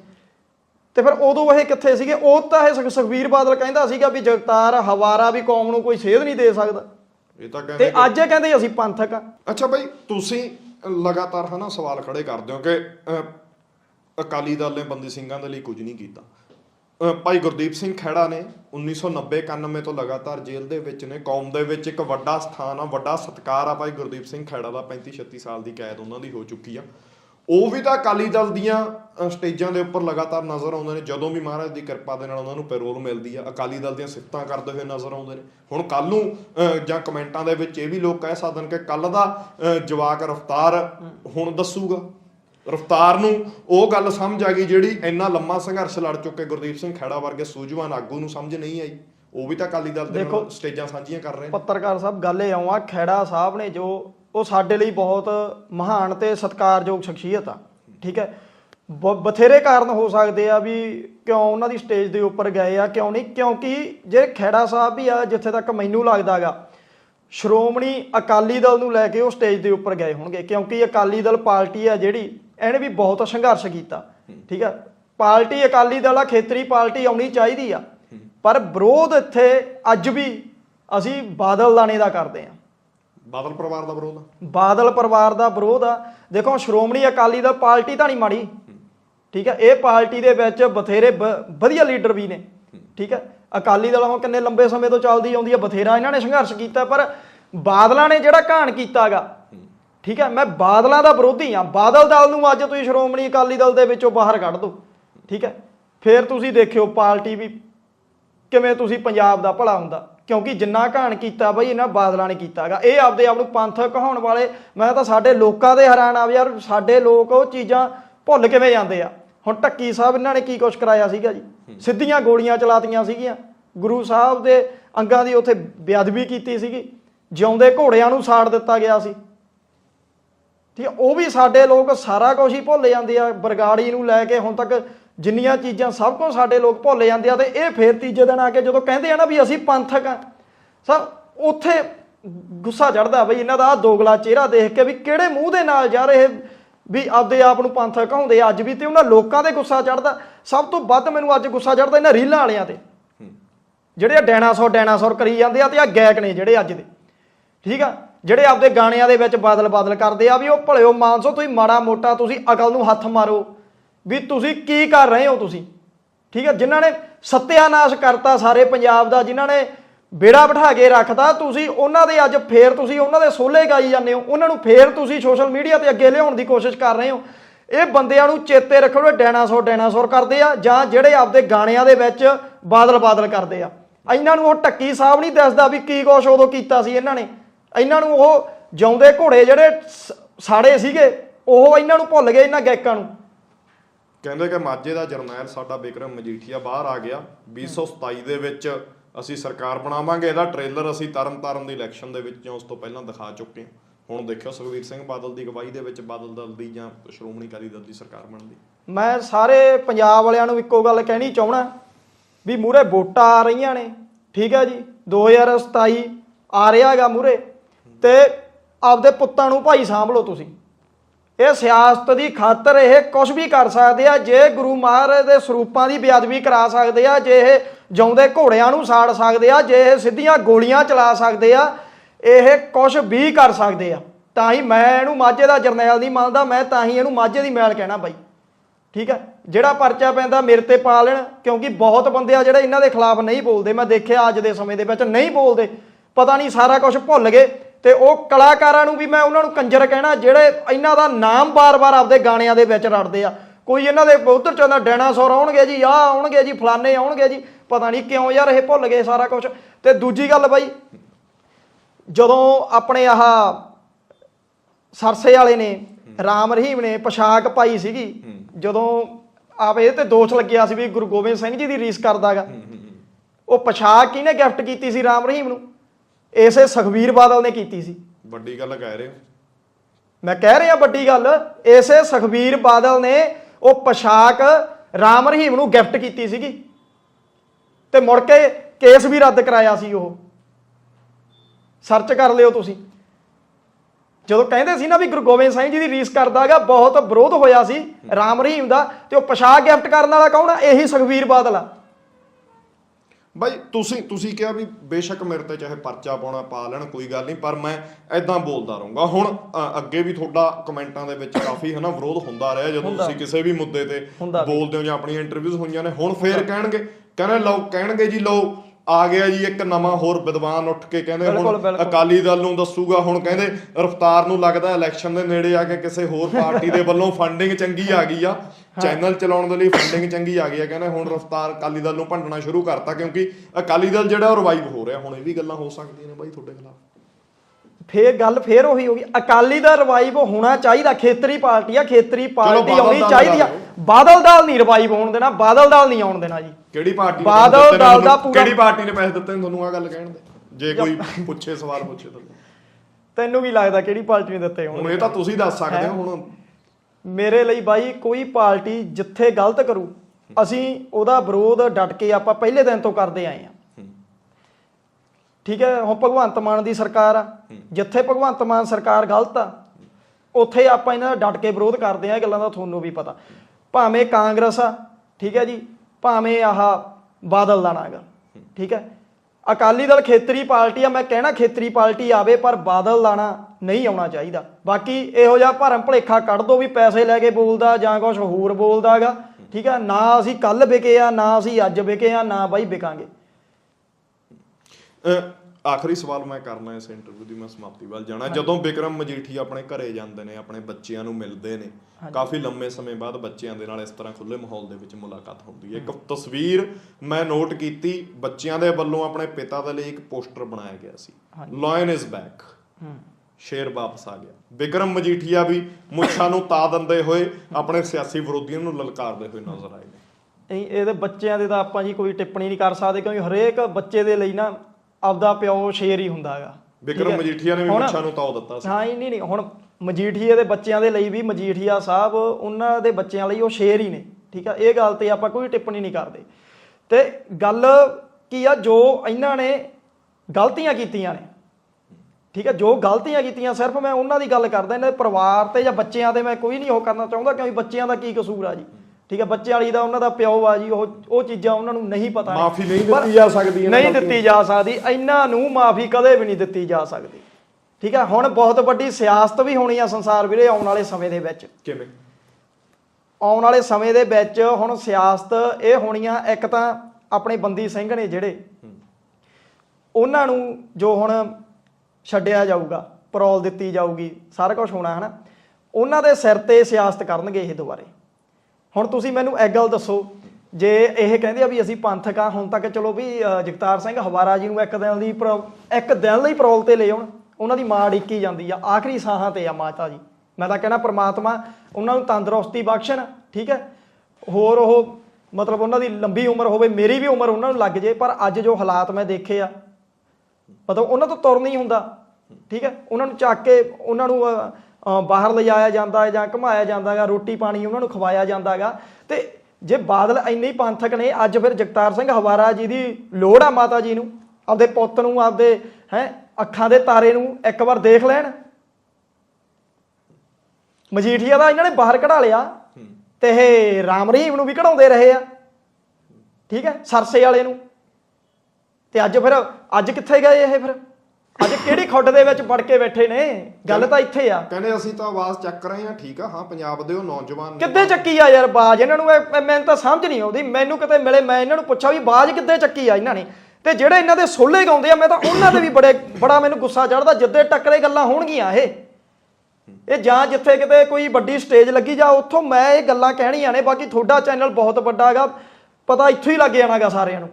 ਤੇ ਫਿਰ ਉਦੋਂ ਇਹ ਕਿੱਥੇ ਸੀਗੇ? ਉਹ ਤਾਂ ਇਹ ਸੁਖ- ਸੁਖਬੀਰ ਬਾਦਲ ਕਹਿੰਦਾ ਸੀਗਾ ਵੀ ਜਗਤਾਰ ਹਵਾਰਾ ਵੀ ਕੌਮ ਨੂੰ ਕੋਈ ਸੇਧ ਨਹੀਂ ਦੇ ਸਕਦਾ। ਇਹ ਤਾਂ ਕਹਿੰਦੇ ਤੇ ਅੱਜ ਇਹ ਕਹਿੰਦੇ ਅਸੀਂ ਪੰਥਕ ਆ। ਅੱਛਾ ਬਾਈ ਤੁਸੀਂ ਲਗਾਤਾਰ ਹਨਾ ਸਵਾਲ ਖੜੇ ਕਰਦੇ ਹੋ ਕਿ ਅਕਾਲੀ ਦਲ ਨੇ ਬੰਦੀ ਸਿੰਘਾਂ ਦੇ ਲਈ ਕੁਝ ਨਹੀਂ ਕੀਤਾ। ਭਾਈ ਗੁਰਦੀਪ ਸਿੰਘ ਖਹਿੜਾ ਨੇ 1990 91 ਤੋਂ ਲਗਾਤਾਰ ਜੇਲ੍ਹ ਦੇ ਵਿੱਚ ਨੇ ਕੌਮ ਦੇ ਵਿੱਚ ਇੱਕ ਵੱਡਾ ਸਥਾਨ ਆ ਵੱਡਾ ਸਤਿਕਾਰ ਆ ਭਾਈ ਗੁਰਦੀਪ ਸਿੰਘ ਖਹਿੜਾ ਦਾ 35 36 ਸਾਲ ਦੀ ਕੈਦ ਉਹਨਾਂ ਦੀ ਹੋ ਚੁੱਕੀ ਆ। ਉਹ ਵੀ ਤਾਂ ਅਕਾਲੀ ਦਲ ਦੀਆਂ ਸਟੇਜਾਂ ਦੇ ਉੱਪਰ ਲਗਾਤਾਰ ਨਜ਼ਰ ਆਉਂਦੇ ਨੇ ਜਦੋਂ ਵੀ ਮਹਾਰਾਜ ਦੀ ਕਿਰਪਾ ਦੇ ਨਾਲ ਉਹਨਾਂ ਨੂੰ ਪੈਰੋਲ ਮਿਲਦੀ ਆ ਅਕਾਲੀ ਦਲ ਦੀਆਂ ਸਿਫਤਾਂ ਕਰਦੇ ਹੋਏ ਨਜ਼ਰ ਆਉਂਦੇ ਨੇ। ਹੁਣ ਕੱਲ ਨੂੰ ਜਾਂ ਕਮੈਂਟਾਂ ਦੇ ਵਿੱਚ ਇਹ ਵੀ ਲੋਕ ਕਹਿ ਸਕਦੇ ਨੇ ਕਿ ਕੱਲ ਦਾ ਜਵਾਕ ਰਫਤਾਰ ਹੁਣ ਦੱਸੂਗਾ। ਰਫਤਾਰ ਨੂੰ ਉਹ ਗੱਲ ਸਮਝ ਆ ਗਈ ਜਿਹੜੀ ਇੰਨਾ ਲੰਮਾ ਸੰਘਰਸ਼ ਲੜ ਚੁੱਕੇ ਗੁਰਦੀਪ ਸਿੰਘ ਖੈੜਾ ਵਰਗੇ ਸੂਝਵਾਨ ਆਗੂ ਨੂੰ ਸਮਝ ਨਹੀਂ ਆਈ। ਉਹ ਵੀ ਤਾਂ ਅਕਾਲੀ ਦਲ ਦੇ ਨਾਲ ਸਟੇਜਾਂ ਸਾਂਝੀਆਂ ਕਰ ਰਹੇ ਨੇ। ਪੱਤਰਕਾਰ ਸਾਹਿਬ ਗੱਲ ਇਹ ਆਉਂ ਆ ਖੈੜਾ ਸਾਹਿਬ ਨੇ ਜੋ ਉਹ ਸਾਡੇ ਲਈ ਬਹੁਤ ਮਹਾਨ ਤੇ ਸਤਿਕਾਰਯੋਗ ਸ਼ਖਸੀਅਤ ਆ ਠੀਕ ਹੈ? ਬਥੇਰੇ ਕਾਰਨ ਹੋ ਸਕਦੇ ਆ ਵੀ ਕਿਉਂ ਉਹਨਾਂ ਦੀ ਸਟੇਜ ਦੇ ਉੱਪਰ ਗਏ ਆ ਕਿਉਂ ਨਹੀਂ? ਕਿਉਂਕਿ ਜੇ ਖੈੜਾ ਸਾਹਿਬ ਵੀ ਆ ਜਿੱਥੇ ਤੱਕ ਮੈਨੂੰ ਲੱਗਦਾਗਾ ਸ਼੍ਰੋਮਣੀ ਅਕਾਲੀ ਦਲ ਨੂੰ ਲੈ ਕੇ ਉਹ ਸਟੇਜ ਦੇ ਉੱਪਰ ਗਏ ਹੋਣਗੇ ਕਿਉਂਕਿ ਅਕਾਲੀ ਦਲ ਪਾਰਟੀ ਆ ਜਿਹੜੀ ਇਹਨੇ ਵੀ ਬਹੁਤ ਸੰਘਰਸ਼ ਕੀਤਾ ਠੀਕ ਹੈ ਪਾਰਟੀ ਅਕਾਲੀ ਦਲ ਆ ਖੇਤਰੀ ਪਾਰਟੀ ਆਉਣੀ ਚਾਹੀਦੀ ਆ। ਪਰ ਵਿਰੋਧ ਇੱਥੇ ਅੱਜ ਵੀ ਅਸੀਂ ਬਾਦਲ ਦਾਣੇ ਦਾ ਕਰਦੇ ਆ। ਬਾਦਲ ਪਰਿਵਾਰ ਦਾ ਵਿਰੋਧ ਆ। ਬਾਦਲ ਪਰਿਵਾਰ ਦਾ ਵਿਰੋਧ ਆ। ਦੇਖੋ ਸ਼੍ਰੋਮਣੀ ਅਕਾਲੀ ਦਲ ਪਾਰਟੀ ਤਾਂ ਨਹੀਂ ਮਾੜੀ ਠੀਕ ਹੈ ਇਹ ਪਾਰਟੀ ਦੇ ਵਿੱਚ ਬਥੇਰੇ ਵਧੀਆ ਲੀਡਰ ਵੀ ਨੇ ਠੀਕ ਹੈ ਅਕਾਲੀ ਦਲ ਹੁਣ ਕਿੰਨੇ ਲੰਬੇ ਸਮੇਂ ਤੋਂ ਚੱਲਦੀ ਆਉਂਦੀ ਹੈ ਬਥੇਰਾ ਇਹਨਾਂ ਨੇ ਸੰਘਰਸ਼ ਕੀਤਾ ਪਰ ਬਾਦਲਾਂ ਨੇ ਜਿਹੜਾ ਘਾਣ ਕੀਤਾਗਾ ਠੀਕ ਹੈ ਮੈਂ ਬਾਦਲਾਂ ਦਾ ਵਿਰੋਧੀ ਆ ਬਾਦਲ ਦਲ ਨੂੰ ਅੱਜ ਤੁਸੀਂ ਸ਼੍ਰੋਮਣੀ ਅਕਾਲੀ ਦਲ ਦੇ ਵਿੱਚੋਂ ਬਾਹਰ ਕੱਢ ਦਿਓ। ਠੀਕ ਹੈ ਫਿਰ ਤੁਸੀਂ ਦੇਖਿਓ ਪਾਰਟੀ ਵੀ ਕਿਵੇਂ ਤੁਸੀਂ ਪੰਜਾਬ ਦਾ ਭਲਾ ਹੁੰਦਾ। ਕਿਉਂਕਿ ਜਿੰਨਾ ਘਾਣ ਕੀਤਾ ਬਈ ਇਹਨਾਂ ਬਾਦਲਾਂ ਨੇ ਕੀਤਾਗਾ। ਇਹ ਆਪਦੇ ਆਪ ਨੂੰ ਪੰਥ ਕਹਾਉਣ ਵਾਲੇ ਮੈਂ ਤਾਂ ਸਾਡੇ ਲੋਕਾਂ ਦੇ ਹੈਰਾਨ ਆ ਯਾਰ ਸਾਡੇ ਲੋਕ ਉਹ ਚੀਜ਼ਾਂ ਭੁੱਲ ਕਿਵੇਂ ਜਾਂਦੇ ਆ। ਹੁਣ ਟੱਕੀ ਸਾਹਿਬ ਇਹਨਾਂ ਨੇ ਕੀ ਕੁਛ ਕਰਾਇਆ ਸੀਗਾ ਜੀ? ਸਿੱਧੀਆਂ ਗੋਲੀਆਂ ਚਲਾਤੀਆਂ ਸੀਗੀਆਂ। ਗੁਰੂ ਸਾਹਿਬ ਦੇ ਅੰਗਾਂ ਦੀ ਉੱਥੇ ਬੇਅਦਬੀ ਕੀਤੀ ਸੀਗੀ। ਜਿਉਂਦੇ ਘੋੜਿਆਂ ਨੂੰ ਸਾੜ ਦਿੱਤਾ ਗਿਆ ਸੀ। ਠੀਕ ਹੈ ਉਹ ਵੀ ਸਾਡੇ ਲੋਕ ਸਾਰਾ ਕੁਝ ਹੀ ਭੁੱਲ ਜਾਂਦੇ ਆ ਬਰਗਾੜੀ ਨੂੰ ਲੈ ਕੇ ਹੁਣ ਤੱਕ ਜਿੰਨੀਆਂ ਚੀਜ਼ਾਂ ਸਭ ਕੁਝ ਸਾਡੇ ਲੋਕ ਭੁੱਲ ਜਾਂਦੇ ਆ ਤੇ ਇਹ ਫੇਰ ਤੀਜੇ ਦਿਨ ਆ ਕੇ ਜਦੋਂ ਕਹਿੰਦੇ ਆ ਨਾ ਵੀ ਅਸੀਂ ਪੰਥਕ ਆ ਸਰ ਉੱਥੇ ਗੁੱਸਾ ਚੜਦਾ ਬਈ ਇਹਨਾਂ ਦਾ ਦੋਗਲਾ ਚਿਹਰਾ ਦੇਖ ਕੇ ਵੀ ਕਿਹੜੇ ਮੂੰਹ ਦੇ ਨਾਲ ਯਾਰ ਇਹ ਵੀ ਆਪਦੇ ਆਪ ਨੂੰ ਪੰਥਕ ਕਹਾਉਂਦੇ ਆ। ਅੱਜ ਵੀ ਤੇ ਉਹਨਾਂ ਲੋਕਾਂ ਦੇ ਗੁੱਸਾ ਚੜਦਾ ਸਭ ਤੋਂ ਵੱਧ ਮੈਨੂੰ ਅੱਜ ਗੁੱਸਾ ਚੜਦਾ ਇਹਨਾਂ ਰੀਲਾਂ ਵਾਲਿਆਂ ਤੇ। ਜਿਹੜੇ ਆ ਡਾਇਨਾਸੌਰ ਡਾਇਨਾਸੌਰ ਕਰੀ ਜਾਂਦੇ ਆ ਤੇ ਆ ਗੈਕ ਨੇ ਜਿਹੜੇ ਅੱਜ ਦੇ। ਠੀਕ ਆ? ਜਿਹੜੇ ਆਪਦੇ ਗਾਣਿਆਂ ਦੇ ਵਿੱਚ ਬਾਦਲ ਬਾਦਲ ਕਰਦੇ ਆ ਵੀ ਉਹ ਭਲਿਓ ਮਾਨਸੋ ਤੁਸੀਂ ਮਾੜਾ ਮੋਟਾ ਤੁਸੀਂ ਅਕਲ ਨੂੰ ਹੱਥ ਮਾਰੋ ਵੀ ਤੁਸੀਂ ਕੀ ਕਰ ਰਹੇ ਹੋ ਤੁਸੀਂ? ਠੀਕ ਹੈ ਜਿਨ੍ਹਾਂ ਨੇ ਸਤਿਆਨਾਸ਼ ਕਰਤਾ ਸਾਰੇ ਪੰਜਾਬ ਦਾ, ਜਿਨ੍ਹਾਂ ਨੇ ਬੇੜਾ ਬਿਠਾ ਕੇ ਰੱਖਦਾ ਤੁਸੀਂ ਉਹਨਾਂ ਦੇ ਅੱਜ ਫੇਰ ਤੁਸੀਂ ਉਹਨਾਂ ਦੇ ਸੋਲੇ ਗਾਈ ਜਾਂਦੇ ਹੋ। ਉਹਨਾਂ ਨੂੰ ਫੇਰ ਤੁਸੀਂ ਸੋਸ਼ਲ ਮੀਡੀਆ ਤੇ ਅੱਗੇ ਲਿਆਉਣ ਦੀ ਕੋਸ਼ਿਸ਼ ਕਰ ਰਹੇ ਹੋ। ਇਹ ਬੰਦਿਆਂ ਨੂੰ ਚੇਤੇ ਰੱਖੋ ਜਿਹੜੇ ਡਾਇਨਾਸੌਰ ਕਰਦੇ ਆ ਜਾਂ ਜਿਹੜੇ ਆਪਦੇ ਗਾਣਿਆਂ ਦੇ ਵਿੱਚ ਬਾਦਲ ਬਾਦਲ ਕਰਦੇ ਆ। ਇਹਨਾਂ ਨੂੰ ਉਹ ਟੱਕੀ ਸਾਹਿਬ ਨਹੀਂ ਦੱਸਦਾ ਵੀ ਕੀ ਕੁਛ ਉਦੋਂ ਕੀਤਾ ਸੀ ਇਹਨਾਂ ਨੇ। ਇਹਨਾਂ ਨੂੰ ਉਹ ਜਿਉਂਦੇ ਘੋੜੇ ਜਿਹੜੇ ਸ- ਸਾੜੇ ਸੀਗੇ ਉਹ ਇਹਨਾਂ ਨੂੰ ਭੁੱਲ ਗਏ ਇਹਨਾਂ ਗਾਇਕਾਂ ਨੂੰ। ਕਹਿੰਦੇ ਕਿ ਮਾਝੇ ਦਾ ਜਰਨੈਲ ਸਾਡਾ ਬਿਕਰਮ ਮਜੀਠੀਆ ਬਾਹਰ ਆ ਗਿਆ। 2027 ਦੇ ਵਿੱਚ ਅਸੀਂ ਸਰਕਾਰ ਬਣਾਵਾਂਗੇ ਇਹਦਾ ਟ੍ਰੇਲਰ ਅਸੀਂ ਤਰਨਤਾਰਨ ਦੀ ਇਲੈਕਸ਼ਨ ਦੇ ਵਿੱਚ ਜਾਂ ਉਸ ਤੋਂ ਪਹਿਲਾਂ ਦਿਖਾ ਚੁੱਕੇ ਹਾਂ। ਹੁਣ ਦੇਖਿਓ ਸੁਖਵੀਰ ਸਿੰਘ ਬਾਦਲ ਦੀ ਅਗਵਾਈ ਦੇ ਵਿੱਚ ਬਾਦਲ ਦਲ ਦੀ ਜਾਂ ਸ਼੍ਰੋਮਣੀ ਅਕਾਲੀ ਦਲ ਦੀ ਸਰਕਾਰ ਬਣਦੀ ਮੈਂ ਸਾਰੇ ਪੰਜਾਬ ਵਾਲਿਆਂ ਨੂੰ ਇੱਕੋ ਗੱਲ ਕਹਿਣੀ ਚਾਹਣਾ ਵੀ ਮੂਰੇ ਵੋਟਾਂ ਆ ਰਹੀਆਂ ਨੇ। ਠੀਕ ਹੈ ਜੀ 2027 ਆ ਰਿਹਾਗਾ ਮੂਰੇ ਤੇ ਆਪਦੇ ਪੁੱਤਾਂ ਨੂੰ ਭਾਈ ਸਾਂਭ ਲਓ ਤੁਸੀਂ। ਇਹ ਸਿਆਸਤ ਦੀ ਖਾਤਰ ਇਹ ਕੁਝ ਵੀ ਕਰ ਸਕਦੇ ਆ, ਜੇ ਗੁਰੂ ਮਹਾਰਾਜ ਦੇ ਸਰੂਪਾਂ ਦੀ ਬੇਅਦਬੀ ਕਰਾ ਸਕਦੇ ਆ, ਜੇ ਇਹ ਜਿਉਂਦੇ ਘੋੜਿਆਂ ਨੂੰ ਸਾੜ ਸਕਦੇ ਆ, ਜੇ ਇਹ ਸਿੱਧੀਆਂ ਗੋਲੀਆਂ ਚਲਾ ਸਕਦੇ ਆ, ਇਹ ਕੁਝ ਵੀ ਕਰ ਸਕਦੇ ਆ। ਤਾਂ ਹੀ ਮੈਂ ਇਹਨੂੰ ਮਾਝੇ ਦਾ ਜਰਨੈਲ ਨਹੀਂ ਮੰਨਦਾ, ਮੈਂ ਤਾਂ ਹੀ ਇਹਨੂੰ ਮਾਝੇ ਦੀ ਮੈਲ ਕਹਿਣਾ ਬਾਈ। ਠੀਕ ਹੈ ਜਿਹੜਾ ਪਰਚਾ ਪੈਂਦਾ ਮੇਰੇ ਤੇ ਪਾ ਲੈਣ, ਕਿਉਂਕਿ ਬਹੁਤ ਬੰਦੇ ਆ ਜਿਹੜੇ ਇਹਨਾਂ ਦੇ ਖਿਲਾਫ ਨਹੀਂ ਬੋਲਦੇ। ਮੈਂ ਦੇਖਿਆ ਅੱਜ ਦੇ ਸਮੇਂ ਦੇ ਵਿੱਚ ਨਹੀਂ ਬੋਲਦੇ। ਪਤਾ ਨਹੀਂ ਸਾਰਾ ਕੁਝ ਭੁੱਲ ਗਏ। ਤੇ ਉਹ ਕਲਾਕਾਰਾਂ ਨੂੰ ਵੀ ਮੈਂ ਉਹਨਾਂ ਨੂੰ ਕੰਜਰ ਕਹਿਣਾ ਜਿਹੜੇ ਇਹਨਾਂ ਦਾ ਨਾਮ ਬਾਰ-ਬਾਰ ਆਪਦੇ ਗਾਣਿਆਂ ਦੇ ਵਿੱਚ ਰੜਦੇ ਆ। ਕੋਈ ਇਹਨਾਂ ਦੇ ਉਧਰ ਚੋਂ ਡਾਇਨਾਸੌਰ ਆਉਣਗੇ ਜੀ ਆਹ ਆਉਣਗੇ ਜੀ ਫਲਾਣੇ ਆਉਣਗੇ ਜੀ ਪਤਾ ਨਹੀਂ ਕਿਉਂ ਯਾਰ ਇਹ ਭੁੱਲ ਗਏ ਸਾਰਾ ਕੁਝ ਤੇ ਦੂਜੀ ਗੱਲ ਬਾਈ ਜਦੋਂ ਆਪਣੇ ਆਹ ਸਰਸੇ ਵਾਲੇ ਨੇ ਰਾਮ ਰਹੀਮ ਨੇ ਪੋਸ਼ਾਕ ਪਾਈ ਸੀਗੀ ਜਦੋਂ ਆਪ ਇਹ ਤੇ ਦੋਸ਼ ਲੱਗਿਆ ਸੀ ਵੀ ਗੁਰੂ ਗੋਬਿੰਦ ਸਿੰਘ ਜੀ ਦੀ ਰੀਸ ਕਰਦਾਗਾ। ਉਹ ਪੋਸ਼ਾਕ ਕਿਹਨੇ ਗਿਫਟ ਕੀਤੀ ਸੀ ਰਾਮ ਰਹੀਮ ਨੂੰ? ਇਸੇ ਸੁਖਬੀਰ ਬਾਦਲ ਨੇ ਕੀਤੀ ਸੀ। ਵੱਡੀ ਗੱਲ ਕਹਿ ਰਹੇ ਹੋ। ਮੈਂ ਕਹਿ ਰਿਹਾ ਵੱਡੀ ਗੱਲ ਇਸੇ ਸੁਖਬੀਰ ਬਾਦਲ ਨੇ ਉਹ ਪੋਸ਼ਾਕ ਰਾਮ ਰਹੀਮ ਨੂੰ ਗਿਫਟ ਕੀਤੀ ਸੀਗੀ। ਤੇ ਮੁੜ ਕੇ ਕੇਸ ਵੀ ਰੱਦ ਕਰਾਇਆ ਸੀ ਉਹ। ਸਰਚ ਕਰ ਲਿਓ ਤੁਸੀਂ। ਜਦੋਂ ਕਹਿੰਦੇ ਸੀ ਨਾ ਵੀ ਗੁਰੂ ਗੋਬਿੰਦ ਸਿੰਘ ਜੀ ਦੀ ਰੀਸ ਕਰਦਾਗਾ ਬਹੁਤ ਵਿਰੋਧ ਹੋਇਆ ਸੀ ਰਾਮ ਰਹੀਮ ਦਾ ਤੇ ਉਹ ਪੋਸ਼ਾਕ ਗਿਫਟ ਕਰਨ ਵਾਲਾ ਕੌਣ ਆ? ਇਹੀ ਸੁਖਬੀਰ ਬਾਦਲ ਆ। ਬਾਈ ਤੁਸੀਂ ਤੁਸੀਂ ਕਿਹਾ ਵੀ ਬੇਸ਼ੱਕ ਮੇਰੇ ਤੇ ਚਾਹੇ ਪਰਚਾ ਪਾਉਣਾ ਪਾ ਲੈਣ ਕੋਈ ਗੱਲ ਨਹੀਂ ਪਰ ਮੈਂ ਐਦਾਂ ਬੋਲਦਾ ਰਹੂੰਗਾ ਹੁਣ ਅ, ਅੱਗੇ ਵੀ ਤੁਹਾਡਾ ਕਮੈਂਟਾਂ ਦੇ ਵਿੱਚ ਕਾਫੀ ਹਨਾ ਵਿਰੋਧ ਹੁੰਦਾ ਰਿਹਾ ਜਦੋਂ। ਤੁਸੀਂ ਕਿਸੇ ਵੀ ਮੁੱਦੇ ਤੇ ਹੁੰਦਾ। ਬੋਲਦੇ ਹੋ ਜਾਂ ਆਪਣੀਆਂ ਇੰਟਰਵਿਊਜ਼ ਹੋਈਆਂ ਨੇ ਹੁਣ ਫੇਰ ਕਹਿਣਗੇ ਕਹਿੰਦੇ ਲੋਕ ਕਹਿਣਗੇ ਜੀ ਲੋ ਆ ਗਿਆ ਜੀ ਇੱਕ ਨਵਾਂ ਹੋਰ ਵਿਦਵਾਨ ਉੱਠ ਕੇ ਕਹਿੰਦੇ ਬਿਲਕੁਲ, ਹੁਣ ਬਿਲਕੁਲ। ਅਕਾਲੀ ਦਲ ਨੂੰ ਦੱਸੂਗਾ ਹੁਣ ਕਹਿੰਦੇ ਰਫਤਾਰ ਨੂੰ ਲੱਗਦਾ ਇਲੈਕਸ਼ਨ ਦੇ ਨੇੜੇ ਆ ਕੇ ਕਿਸੇ ਹੋਰ ਪਾਰਟੀ ਦੇ ਵੱਲੋਂ ਫੰਡਿੰਗ ਚੰਗੀ ਆ ਗਈ ਆ ਚੈਨਲ ਚਲਾਉਣ ਦੇ ਲਈ ਫੰਡਿੰਗ ਚੰਗੀ ਆ ਗਈ ਆ ਕਹਿੰਦੇ ਹੁਣ ਰਫਤਾਰ ਅਕਾਲੀ ਦਲ ਨੂੰ ਭੰਡਣਾ ਸ਼ੁਰੂ ਕਰਤਾ ਕਿਉਂਕਿ ਅਕਾਲੀ ਦਲ ਜਿਹੜਾ ਉਹ ਰਿਵਾਈਵ ਹੋ ਰਿਹਾ। ਹੁਣ ਇਹ ਵੀ ਗੱਲਾਂ ਹੋ ਸਕਦੀਆਂ ਨੇ ਬਾਈ ਤੁਹਾਡੇ ਖਿਲਾਫ। ਫੇਰ ਗੱਲ ਫੇਰ ਉਹੀ ਹੋ ਗਈ। ਅਕਾਲੀ ਦਾ ਰਿਵਾਈਵ ਹੋਣਾ ਚਾਹੀਦਾ ਖੇਤਰੀ ਪਾਰਟੀ ਆ ਖੇਤਰੀ ਪਾਰਟੀ ਆਉਣੀ ਚਾਹੀਦੀ ਆ। ਬਾਦਲ ਦਲ ਨਹੀਂ ਰਿਵਾਈਵ ਹੋਣ ਦੇਣਾ ਬਾਦਲ ਦਲ ਨਹੀਂ ਆਉਣ ਦੇਣਾ ਜੀ। ਕਿਹੜੀ ਪਾਰਟੀ ਬਾਦਲ ਦਲ ਦਾ ਤੁਹਾਨੂੰ? ਪੂਰਾ- ਕਿਹੜੀ ਪਾਰਟੀ ਨੇ ਪੈਸੇ ਦਿੱਤੇ ਤੁਹਾਨੂੰ ਆ ਗੱਲ ਕਹਿਣ ਦੇ? ਜੇ ਕੋਈ ਪੁੱਛੇ ਸਵਾਲ ਪੁੱਛੇ ਤਾਂ। ਤੈਨੂੰ ਕੀ ਲੱਗਦਾ ਕਿਹੜੀ ਪਾਰਟੀ ਨੇ ਦਿੱਤੇ ਹੁਣ ਹੋਣ ਇਹ ਤਾਂ ਤੁਸੀਂ ਦੱਸ ਸਕਦੇ ਹੋ? ਹੁਣ ਮੇਰੇ ਲਈ ਬਾਈ ਕੋਈ ਪਾਰਟੀ ਜਿੱਥੇ ਗਲਤ ਕਰੂ ਅਸੀਂ ਉਹਦਾ ਵਿਰੋਧ ਡਟ ਕੇ ਆਪਾਂ ਪਹਿਲੇ ਦਿਨ ਤੋਂ ਕਰਦੇ ਆਏ ਆ ਠੀਕ ਹੈ ਹੁਣ ਭਗਵੰਤ ਮਾਨ ਦੀ ਸਰਕਾਰ ਆ। ਜਿੱਥੇ ਭਗਵੰਤ ਮਾਨ ਸਰਕਾਰ ਗਲਤ ਆ ਉੱਥੇ ਆਪਾਂ ਇਹਨਾਂ ਦਾ ਡਟ ਕੇ ਵਿਰੋਧ ਕਰਦੇ ਆ ਇਹ ਗੱਲਾਂ ਦਾ ਤੁਹਾਨੂੰ ਵੀ ਪਤਾ। ਭਾਵੇਂ ਕਾਂਗਰਸ ਆ ਠੀਕ ਹੈ ਜੀ ਭਾਵੇਂ ਆਹ ਬਾਦਲ ਦਾ ਨਾਗਾ ਠੀਕ ਹੈ ਅਕਾਲੀ ਦਲ ਖੇਤਰੀ ਪਾਰਟੀ ਆ, ਮੈਂ ਕਹਿਣਾ ਖੇਤਰੀ ਪਾਰਟੀ ਆਵੇ, ਪਰ ਬਾਦਲ ਲਾਣਾ ਨਹੀਂ ਆਉਣਾ ਚਾਹੀਦਾ। ਬਾਕੀ ਇਹੋ ਜਿਹਾ ਭਰਮ ਭਲੇਖਾ ਕੱਢ ਦੋ ਵੀ ਪੈਸੇ ਲੈ ਕੇ ਬੋਲਦਾ ਜਾਂ ਕੁਝ ਹੋਰ ਬੋਲਦਾਗਾ ਠੀਕ ਆ? ਨਾ ਅਸੀਂ ਕੱਲ ਵਿਕੇ ਆ, ਨਾ ਅਸੀਂ ਅੱਜ ਵਿਕੇ ਆ, ਨਾ ਬਾਈ ਵਿਕਾਂਗੇ। ਆਖਰੀ ਸਵਾਲ ਮੈਂ ਕਰਨਾ ਇਸ ਇੰਟਰਵਿਊ ਦੀ ਮੈਂ ਸਮਾਪਤੀ ਵੱਲ ਜਾਣਾ। ਜਦੋਂ ਵਿਕਰਮ ਮਜੀਠੀ ਆਪਣੇ ਘਰੇ ਜਾਂਦੇ ਨੇ ਆਪਣੇ ਬੱਚਿਆਂ ਨੂੰ ਮਿਲਦੇ ਨੇ ਕਾਫੀ ਲੰਮੇ ਸਮੇਂ ਬਾਅਦ ਬੱਚਿਆਂ ਦੇ ਨਾਲ ਇਸ ਤਰ੍ਹਾਂ ਖੁੱਲੇ ਮਾਹੌਲ ਦੇ ਵਿੱਚ ਮੁਲਾਕਾਤ ਹੁੰਦੀ ਹੈ। ਇੱਕ ਤਸਵੀਰ ਮੈਂ ਨੋਟ ਕੀਤੀ ਬੱਚਿਆਂ ਦੇ ਵੱਲੋਂ ਆਪਣੇ ਪਿਤਾ ਦੇ ਲਈ ਇੱਕ ਪੋਸਟਰ ਬਣਾਇਆ ਗਿਆ ਸੀ। ਲਾਇਨ ਇਜ਼ ਬੈਕ ਸ਼ੇਰ ਵਾਪਸ ਆ ਗਿਆ। ਵਿਕਰਮ ਮਜੀਠੀਆ ਵੀ ਮੁੱਛਾਂ ਨੂੰ ਤਾ ਦਿੰਦੇ ਹੋਏ ਆਪਣੇ ਸਿਆਸੀ ਵਿਰੋਧੀਆਂ ਨੂੰ ਲਲਕਾਰਦੇ ਹੋਏ ਨਜ਼ਰ ਆਏ ਨੇ। ਇਹ ਇਹਦੇ ਬੱਚਿਆਂ ਦੇ ਤਾਂ ਆਪਾਂ ਜੀ ਕੋਈ ਟਿੱਪਣੀ ਨਹੀਂ ਕਰ ਸਕਦੇ ਕਿਉਂਕਿ ਹਰੇਕ ਬੱਚੇ ਦੇ ਲਈ ਨਾ ਆਪਦਾ ਪਿਓ ਸ਼ੇਰ ਹੀ ਹੁੰਦਾ ਹੈਗਾ। ਵਿਕਰਮ ਠੀਕ ਹੈ। ਮਜੀਠੀਆ ਨੇ ਵੀ ਮੁੱਛਾਂ ਨੂੰ ਤਾਉ ਦਿੱਤਾ ਸੀ। ਹਾਂ ਨਹੀਂ ਨਹੀਂ ਹੁਣ ਮਜੀਠੀਏ ਦੇ ਬੱਚਿਆਂ ਦੇ ਲਈ ਵੀ ਮਜੀਠੀਆ ਸਾਹਿਬ ਉਹਨਾਂ ਦੇ ਬੱਚਿਆਂ ਲਈ ਉਹ ਸ਼ੇਰ ਹੀ ਨੇ। ਠੀਕ ਆ ਇਹ ਗੱਲ ਤੇ ਆਪਾਂ ਕੋਈ ਟਿੱਪਣੀ ਨਹੀਂ ਕਰਦੇ। ਤੇ ਗੱਲ ਕੀ ਆ ਜੋ ਇਹਨਾਂ ਨੇ ਗਲਤੀਆਂ ਕੀਤੀਆਂ ਨੇ। ਠੀਕ ਹੈ ਜੋ ਗਲਤੀਆਂ ਕੀਤੀਆਂ ਸਿਰਫ ਮੈਂ ਉਹਨਾਂ ਦੀ ਗੱਲ ਕਰਦਾ ਇਹਨਾਂ ਦੇ ਪਰਿਵਾਰ ਤੇ ਜਾਂ ਬੱਚਿਆਂ ਤੇ ਮੈਂ ਕੋਈ ਨਹੀਂ ਉਹ ਕਰਨਾ ਚਾਹੁੰਦਾ ਕਿਉਂਕਿ ਬੱਚਿਆਂ ਦਾ ਕੀ ਕਸੂਰ ਆ ਜੀ। ਠੀਕ ਹੈ ਬੱਚੇ ਵਾਲੀ ਦਾ ਉਹਨਾਂ ਦਾ ਪਿਓ ਆ ਜੀ ਉਹ ਉਹ ਚੀਜ਼ਾਂ ਉਹਨਾਂ ਨੂੰ ਨਹੀਂ ਪਤਾ। ਨੇ। ਮਾਫ਼ੀ ਨਹੀਂ ਦਿੱਤੀ ਜਾ ਸਕਦੀ ਨਹੀਂ ਦਿੱਤੀ ਜਾ ਸਕਦੀ ਇਹਨਾਂ ਨੂੰ ਮਾਫੀ ਕਦੇ ਵੀ ਨਹੀਂ ਦਿੱਤੀ ਜਾ ਸਕਦੀ। ਠੀਕ ਹੈ ਹੁਣ ਬਹੁਤ ਵੱਡੀ ਸਿਆਸਤ ਵੀ ਹੋਣੀ ਆ ਸੰਸਾਰ ਵੀਰੇ ਆਉਣ ਵਾਲੇ ਸਮੇਂ ਦੇ ਵਿੱਚ। ਕਿਵੇਂ? ਆਉਣ ਵਾਲੇ ਸਮੇਂ ਦੇ ਵਿੱਚ ਹੁਣ ਸਿਆਸਤ ਇਹ ਹੋਣੀ ਆ ਇੱਕ ਤਾਂ ਆਪਣੇ ਬੰਦੀ ਸਿੰਘ ਨੇ ਜਿਹੜੇ ਉਹਨਾਂ ਨੂੰ ਜੋ ਹੁਣ ਛੱਡਿਆ ਜਾਊਗਾ ਪਰੋਲ ਦਿੱਤੀ ਜਾਊਗੀ ਸਾਰਾ ਕੁਝ ਹੋਣਾ ਹਨਾ। ਉਹਨਾਂ ਦੇ ਸਿਰ ਤੇ ਸਿਆਸਤ ਕਰਨਗੇ ਇਹ ਦੁਬਾਰੇ। ਹੁਣ ਤੁਸੀਂ ਮੈਨੂੰ ਇੱਕ ਗੱਲ ਦੱਸੋ, ਜੇ ਇਹ ਕਹਿੰਦੇ ਆ ਵੀ ਅਸੀਂ ਪੰਥਕ ਆ, ਹੁਣ ਤੱਕ ਚਲੋ ਵੀ ਜਗਤਾਰ ਸਿੰਘ ਹਵਾਰਾ ਜੀ ਨੂੰ ਇੱਕ ਦਿਨ ਦੀ ਪਰੋ- ਇੱਕ ਦਿਨ ਲਈ ਪਰੋਲ ਤੇ ਲੈ ਆਉਣ, ਉਹਨਾਂ ਦੀ ਮਾਂ ਡਿੱਕੀ ਜਾਂਦੀ ਆ, ਆਖਰੀ ਸਾਹਾਂ ਤੇ ਆ ਮਾਤਾ ਜੀ। ਮੈਂ ਤਾਂ ਕਹਿਣਾ ਪ੍ਰਮਾਤਮਾ ਉਹਨਾਂ ਨੂੰ ਤੰਦਰੁਸਤੀ ਬਖਸ਼ਣ, ਠੀਕ ਹੈ? ਹੋਰ ਉਹ ਮਤਲਬ ਉਹਨਾਂ ਦੀ ਲੰਬੀ ਉਮਰ ਹੋਵੇ, ਮੇਰੀ ਵੀ ਉਮਰ ਉਹਨਾਂ ਨੂੰ ਲੱਗ ਜੇ, ਪਰ ਅੱਜ ਜੋ ਹਾਲਾਤ ਮੈਂ ਦੇਖੇ ਆ, ਮਤਲਬ ਉਹਨਾਂ ਤੋਂ ਤੁਰ ਨਹੀਂ ਹੁੰਦਾ, ਠੀਕ ਹੈ? ਉਹਨਾਂ ਨੂੰ ਚੱਕ ਕੇ, ਉਹਨਾਂ ਨੂੰ ਬਾਹਰ ਲਿਜਾਇਆ ਜਾਂਦਾ ਹੈ ਜਾਂ ਘੁਮਾਇਆ ਜਾਂਦਾ ਹੈਗਾ ਰੋਟੀ ਪਾਣੀ ਉਹਨਾਂ ਨੂੰ ਖਵਾਇਆ ਜਾਂਦਾ ਹੈਗਾ ਤੇ ਜੇ ਬਾਦਲ ਇੰਨੇ ਹੀ ਪੰਥਕ ਨੇ ਅੱਜ ਫਿਰ ਜਗਤਾਰ ਸਿੰਘ ਹਵਾਰਾ ਜੀ ਦੀ ਲੋੜ ਆ ਮਾਤਾ ਜੀ ਨੂੰ ਆਪਦੇ ਪੁੱਤ ਨੂੰ ਆਪਦੇ ਹੈ ਅੱਖਾਂ ਦੇ ਤਾਰੇ ਨੂੰ ਇੱਕ ਵਾਰ ਦੇਖ ਲੈਣ। ਮਜੀਠੀਆ ਦਾ ਇਹਨਾਂ ਨੇ ਬਾਹਰ ਕਢਾ ਲਿਆ। ਤੇ ਇਹ ਰਾਮ ਰਹੀਮ ਨੂੰ ਵੀ ਕਢਾਉਂਦੇ ਰਹੇ ਆ। ਠੀਕ ਹੈ ਸਰਸੇ ਵਾਲੇ ਨੂੰ। ਤੇ ਅੱਜ ਫਿਰ ਅੱਜ ਕਿੱਥੇ ਗਏ ਇਹ ਫਿਰ? ਅੱਜ ਕਿਹੜੀ ਖੁੱਡ ਦੇ ਵਿੱਚ ਵੜ ਕੇ ਬੈਠੇ ਨੇ? ਗੱਲ ਤਾਂ ਇੱਥੇ ਆ। ਕਹਿੰਦੇ ਅਸੀਂ ਤਾਂ ਆਵਾਜ਼ ਚੱਕ ਰਹੇ ਹਾਂ ਠੀਕ ਆ ਹਾਂ ਪੰਜਾਬ ਦੇ ਉਹ ਨੌਜਵਾਨ ਨੇ। ਕਿੱਦੇ ਚੱਕੀ ਆ ਯਾਰ ਬਾਜ ਇਹਨਾਂ ਨੂੰ ਇਹ- ਮੈਨੂੰ ਤਾਂ ਸਮਝ ਨਹੀਂ ਆਉਂਦੀ। ਮੈਨੂੰ ਕਿਤੇ ਮਿਲੇ ਮੈਂ ਇਹਨਾਂ ਨੂੰ ਪੁੱਛਾਂ ਵੀ ਬਾਜ ਕਿੱਦੇ ਚੱਕੀ ਆ ਇਹਨਾਂ ਨੇ। ਤੇ ਜਿਹੜੇ ਇਹਨਾਂ ਦੇ ਸੋਲੇ ਗਾਉਂਦੇ ਆ ਮੈਂ ਤਾਂ ਉਹਨਾਂ ਦੇ ਵੀ ਬੜੇ ਬੜਾ ਮੈਨੂੰ ਗੁੱਸਾ ਚੜਦਾ ਜਿੱਦੇ ਟੱਕਰੇ ਗੱਲਾਂ ਹੋਣਗੀਆਂ ਇਹ। ਇਹ ਜਾਂ ਜਿੱਥੇ ਕਿਤੇ ਕੋਈ ਵੱਡੀ ਸਟੇਜ ਲੱਗੀ ਜਾ ਉੱਥੋਂ ਮੈਂ ਇਹ ਗੱਲਾਂ ਕਹਿਣੀਆਂ ਨੇ ਬਾਕੀ ਤੁਹਾਡਾ ਚੈਨਲ ਬਹੁਤ ਵੱਡਾ ਹੈਗਾ ਪਤਾ ਇੱਥੋਂ ਹੀ ਲੱਗ ਜਾਣਾਗਾ ਸਾਰਿਆਂ ਨੂੰ।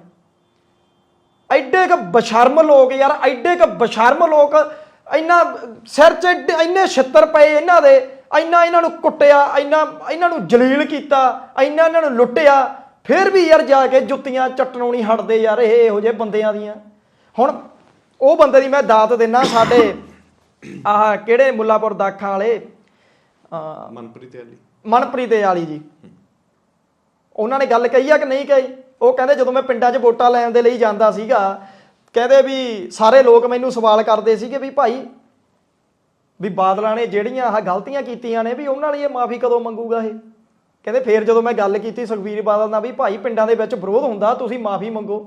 ਐਡੇ ਕ ਬਸ਼ਰਮ ਲੋਕ ਯਾਰ ਐਡੇ ਕ ਬਸ਼ਰਮ ਲੋਕ ਇੰਨਾ ਸਿਰ 'ਚ ਇੰਨੇ ਛਿੱਤਰ ਪਏ ਇਹਨਾਂ ਦੇ ਇੰਨਾ ਇਹਨਾਂ ਨੂੰ ਕੁੱਟਿਆ ਇੰਨਾ ਇਹਨਾਂ ਨੂੰ ਜਲੀਲ ਕੀਤਾ ਇੰਨਾ ਇਹਨਾਂ ਨੂੰ ਲੁੱਟਿਆ ਫਿਰ ਵੀ ਯਾਰ ਜਾ ਕੇ ਜੁੱਤੀਆਂ ਚੱਟਣੋਂ ਨਹੀਂ ਹਟਦੇ ਯਾਰ ਇਹ ਇਹੋ ਜਿਹੇ ਬੰਦਿਆਂ ਦੀਆਂ। ਹੁਣ ਉਹ ਬੰਦੇ ਦੀ ਮੈਂ ਦਾਤ ਦਿੰਨਾ ਸਾਡੇ ਆਹ ਕਿਹੜੇ ਮੁੱਲਾਪੁਰ ਦਾਖਾਂ ਵਾਲੇ ਮਨਪ੍ਰੀਤ ਅਲੀ। ਮਨਪ੍ਰੀਤ ਵਾਲੀ ਜੀ। ਉਹਨਾਂ ਨੇ ਗੱਲ ਕਹੀ ਆ ਕਿ ਨਹੀਂ ਕਹੀ? ਉਹ ਕਹਿੰਦੇ ਜਦੋਂ ਮੈਂ ਪਿੰਡਾਂ 'ਚ ਵੋਟਾਂ ਲੈਣ ਦੇ ਲਈ ਜਾਂਦਾ ਸੀਗਾ, ਕਹਿੰਦੇ ਵੀ ਸਾਰੇ ਲੋਕ ਮੈਨੂੰ ਸਵਾਲ ਕਰਦੇ ਸੀਗੇ ਵੀ ਭਾਈ, ਵੀ ਬਾਦਲਾਂ ਨੇ ਜਿਹੜੀਆਂ ਆਹ ਗਲਤੀਆਂ ਕੀਤੀਆਂ ਨੇ ਵੀ ਉਹਨਾਂ ਲਈ ਇਹ ਮਾਫੀ ਕਦੋਂ ਮੰਗੂਗਾ ਇਹ? ਕਹਿੰਦੇ ਫੇਰ ਜਦੋਂ ਮੈਂ ਗੱਲ ਕੀਤੀ ਸੁਖਬੀਰ ਬਾਦਲ ਨਾਲ ਵੀ ਭਾਈ ਪਿੰਡਾਂ ਦੇ ਵਿੱਚ ਵਿਰੋਧ ਹੁੰਦਾ, ਤੁਸੀਂ ਮਾਫੀ ਮੰਗੋ।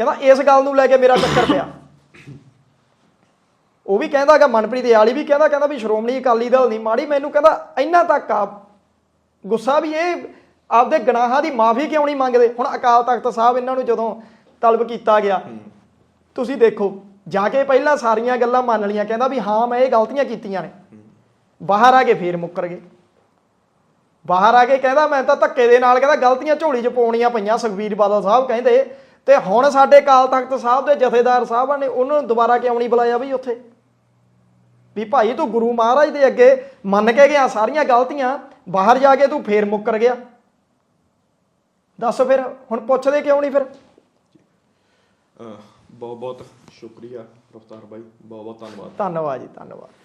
ਕਹਿੰਦਾ ਇਸ ਗੱਲ ਨੂੰ ਲੈ ਕੇ ਮੇਰਾ ਚੱਕਰ ਪਿਆ। ਉਹ ਵੀ ਕਹਿੰਦਾਗਾ ਮਨਪ੍ਰੀਤ ਯਾਲੀ ਵੀ ਕਹਿੰਦਾ ਕਹਿੰਦਾ ਵੀ ਸ਼੍ਰੋਮਣੀ ਅਕਾਲੀ ਦਲ ਨਹੀਂ, ਮਾੜੀ ਮੈਨੂੰ ਕਹਿੰਦਾ ਇੰਨਾ ਤੱਕ ਆ ਗੁੱਸਾ ਵੀ ਇਹ ਆਪਦੇ ਗੁਨਾਹਾਂ ਦੀ ਮਾਫੀ ਕਿਉਂ ਨਹੀਂ ਮੰਗਦੇ? ਹੁਣ ਅਕਾਲ ਤਖਤ ਸਾਹਿਬ ਇਹਨਾਂ ਨੂੰ ਜਦੋਂ ਤਲਬ ਕੀਤਾ ਗਿਆ ਤੁਸੀਂ ਦੇਖੋ ਜਾ ਕੇ ਪਹਿਲਾਂ ਸਾਰੀਆਂ ਗੱਲਾਂ ਮੰਨ ਲਈਆਂ ਕਹਿੰਦਾ ਵੀ ਹਾਂ ਮੈਂ ਇਹ ਗਲਤੀਆਂ ਕੀਤੀਆਂ ਨੇ। ਬਾਹਰ ਆ ਕੇ ਫੇਰ ਮੁੱਕਰ ਗਏ। ਬਾਹਰ ਆ ਕੇ ਕਹਿੰਦਾ ਮੈਂ ਤਾਂ ਧੱਕੇ ਦੇ ਨਾਲ ਕਹਿੰਦਾ ਗਲਤੀਆਂ ਝੋਲੀ 'ਚ ਪਾਉਣੀਆਂ ਪਈਆਂ ਸੁਖਬੀਰ ਬਾਦਲ ਸਾਹਿਬ ਕਹਿੰਦੇ। ਤੇ ਹੁਣ ਸਾਡੇ ਅਕਾਲ ਤਖਤ ਸਾਹਿਬ ਦੇ ਜਥੇਦਾਰ ਸਾਹਿਬਾਂ ਨੇ ਉਹਨਾਂ ਨੂੰ ਦੁਬਾਰਾ ਕਿਉਂ ਨਹੀਂ ਬੁਲਾਇਆ ਵੀ ਉੱਥੇ? ਵੀ ਭਾਈ ਤੂੰ ਗੁਰੂ ਮਹਾਰਾਜ ਦੇ ਅੱਗੇ ਮੰਨ ਕੇ ਗਿਆ ਸਾਰੀਆਂ ਗਲਤੀਆਂ ਬਾਹਰ ਜਾ ਕੇ ਤੂੰ ਫੇਰ ਮੁੱਕਰ ਗਿਆ। ਦੱਸ ਫਿਰ ਹੁਣ ਪੁੱਛਦੇ ਕਿਉਂ ਨਹੀਂ ਫਿਰ? ਬਹੁਤ ਬਹੁਤ ਸ਼ੁਕਰੀਆ ਰਫਤਾਰ ਬਾਈ ਬਹੁਤ ਬਹੁਤ ਧੰਨਵਾਦ। ਧੰਨਵਾਦ ਜੀ ਧੰਨਵਾਦ।